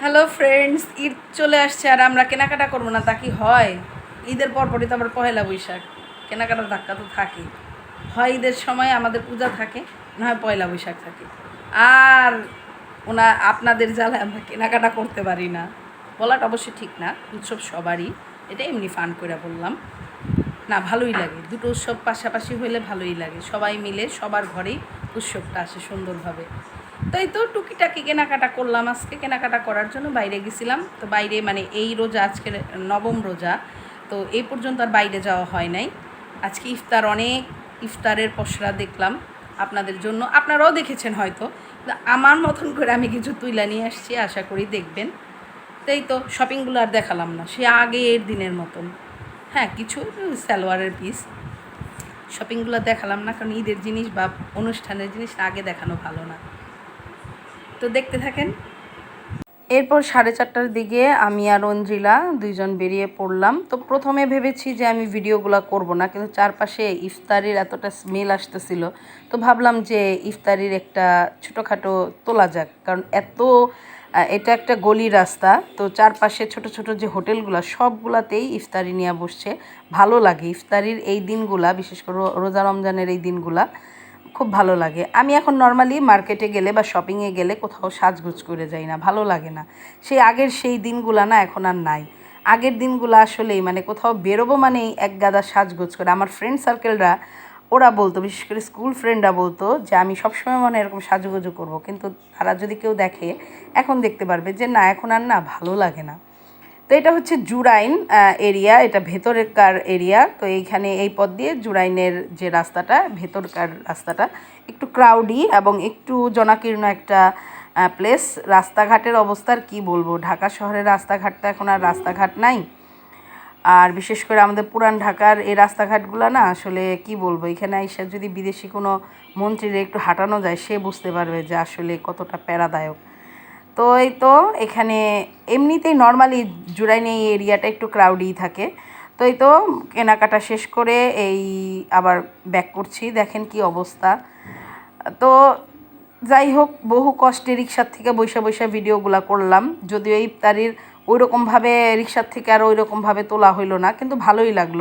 Hello friends Eid চলে আসছে আর আমরা কেনাকাটা করব না, তা কি হয়? ঈদের পরপরই তো আবার পহেলা বৈশাখ। কেনাকাটার ধাক্কা তো থাকে হয় ঈদের সময় আমাদের পূজা থাকে, না হয় পয়লা বৈশাখ থাকে। আর ওনা, আপনাদের জ্বালায় আমরা কেনাকাটা করতে পারি না। বলাটা অবশ্যই ঠিক না, উৎসব সবারই। এটা এমনি ফান করে বললাম। না, ভালোই লাগে। দুটো উৎসব পাশাপাশি হইলে ভালোই লাগে। সবাই মিলে সবার ঘরেই উৎসবটা আসে সুন্দরভাবে। তাই তো টুকিটাকি কেনাকাটা করলাম। আজকে কেনাকাটা করার জন্য বাইরে গেছিলাম। তো বাইরে মানে এই রোজা আজকে নবম রোজা, তো এই পর্যন্ত আর বাইরে যাওয়া হয় নাই। আজকে ইফতার অনেক, ইফতারের পসরা দেখলাম আপনাদের জন্য। আপনারাও দেখেছেন হয়তো। আমার মতন করে আমি কিছু তুইলা নিয়ে আসছি, আশা করি দেখবেন। তাই তো শপিংগুলো আর দেখালাম না। সে আগের দিনের মতন। হ্যাঁ কিছু সালোয়ারের পিস শপিংগুলো দেখালাম না, কারণ ঈদের জিনিস বা অনুষ্ঠানের জিনিস আগে দেখানো ভালো না। তো দেখতে থাকেন। এরপর সাড়ে চারটার দিকে আমি আর অঞ্জিলা দুইজন বেরিয়ে পড়লাম। তো প্রথমে ভেবেছি যে আমি ভিডিওগুলো করব না, কিন্তু চারপাশে ইফতারির এতটা স্মেল আসতেছিল। তো ভাবলাম যে ইফতারির একটা ছোটোখাটো তোলা যাক, কারণ এত এটা একটা গলি রাস্তা। তো চারপাশে ছোট ছোট যে হোটেলগুলো, সবগুলাতেই ইফতারি নিয়ে বসছে। ভালো লাগে ইফতারির এই দিনগুলা, বিশেষ করে রোজা রমজানের এই দিনগুলা। খুব ভালো লাগে। আমি এখন নর্মালি মার্কেটে গেলে বা শপিংয়ে গেলে কোথাও সাজগোজ করে যাই না, ভালো লাগে না। সেই আগের সেই দিনগুলা না এখন আর নাই। আগের দিনগুলো আসলেই মানে কোথাও বেরোবো মানেই এক গাদা সাজগোজ করে। আমার ফ্রেন্ড সার্কেলরা ওরা বলতো, বিশেষ করে স্কুল ফ্রেন্ডরা বলতো যে, আমি সবসময় মনে এরকম সাজুগুজু করব। কিন্তু তারা যদি কেউ দেখে, এখন দেখতে পারবে যে, না, এখন আর না, ভালো লাগে না। তো এটা হচ্ছে জুরাইন এরিয়া, এটা ভেতরেরকার এরিয়া। তো এইখানে এই পথ দিয়ে জুরাইনের যে রাস্তাটা, ভেতরকার রাস্তাটা, একটু ক্রাউডি এবং একটু জনাকীর্ণ একটা প্লেস রাস্তাঘাটের অবস্থার কি বলব? ঢাকা শহরের রাস্তাঘাট তো এখন আর রাস্তাঘাট নাই। আর বিশেষ করে আমাদের পুরান ঢাকার এই রাস্তাঘাটগুলো না, আসলে কি বলব? এখানে এসে যদি বিদেশি কোনো মন্ত্রীর একটু হাঁটানো যায়, সে বুঝতে পারবে যে আসলে কতটা প্যারাদায়ক। তো এই তো, এখানে এমনিতেই নর্মালি জুরাইন এই এরিয়াটা একটু ক্রাউডই থাকে। তো এই তো কেনাকাটা শেষ করে এই আবার ব্যাক করছি, দেখেন কি অবস্থা। তো যাই হোক, বহু কষ্টে রিক্সার থেকে বৈশা বৈশা ভিডিওগুলো করলাম। যদিও ইফতারির ওই রকমভাবে রিক্সার থেকে আর ওই রকমভাবে তোলা হইল না, কিন্তু ভালোই লাগল।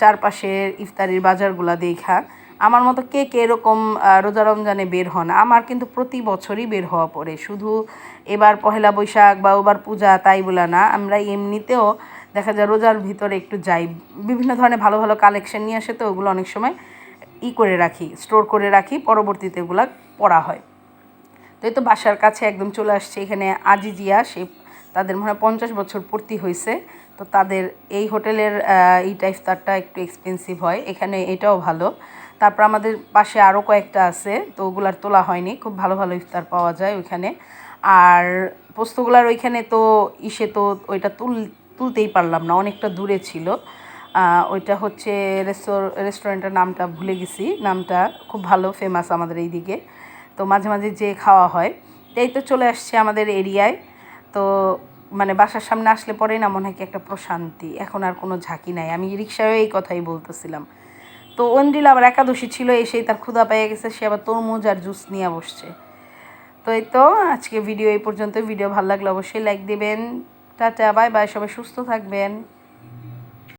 চারপাশের ইফতারির বাজারগুলা দেখা। আমার মতো কে কে এরকম রোজা রমজানে বের হন? আমার কিন্তু প্রতি বছরই বের হওয়া পড়ে। শুধু এবার পহেলা বৈশাখ বা ওবার পূজা তাই বলে না, আমরা এমনিতেও দেখা যায় রোজার ভিতরে একটু যাই। বিভিন্ন ধরনের ভালো ভালো কালেকশন নিয়ে আসে তো, ওগুলো অনেক সময় ই করে রাখি স্টোর করে রাখি, পরবর্তীতে এগুলা পড়া হয়। তো এই তো বাসার কাছে একদম চলে আসছে, এখানে আজিজিয়া, সে তাদের মনে হয় পঞ্চাশ বছর পূর্তি হয়েছে। তো তাদের এই হোটেলের এইটা ইফতারটা একটু এক্সপেন্সিভ হয়। এখানে এটাও ভালো। তারপর আমাদের পাশে আরও কয়েকটা আছে, তো ওগুলার তোলা হয়নি। খুব ভালো ভালো ইফতার পাওয়া যায় ওইখানে। আর পোস্তগুলার ওইখানে তো ইসে তো ওইটা তুল, তুলতেই পারলাম না, অনেকটা দূরে ছিল। ওইটা হচ্ছে রেস্টোর রেস্টুরেন্টের নামটা ভুলে গেছি। নামটা খুব ভালো ফেমাস আমাদের এইদিকে। তো মাঝে মাঝে যে খাওয়া হয়। এই তো চলে আসছে আমাদের এরিয়ায়। তো মানে বাসার সামনে আসলে পরে না মনে হয় কি একটা প্রশান্তি। এখন আর কোনো ঝাঁকি নাই। আমি রিক্সায়ও এই কথাই বলতেছিলাম। তো অন্ডিল আবার একাদশী ছিল, এসেই তার ক্ষুধা পেয়ে গেছে। সে আবার তরমুজ আর জুস নিয়ে বসছে। তো এই তো আজকে ভিডিও এই পর্যন্ত ভিডিও ভালো লাগলে অবশ্যই লাইক দেবেন। টাটা বাই বাই সবাই সুস্থ থাকবেন।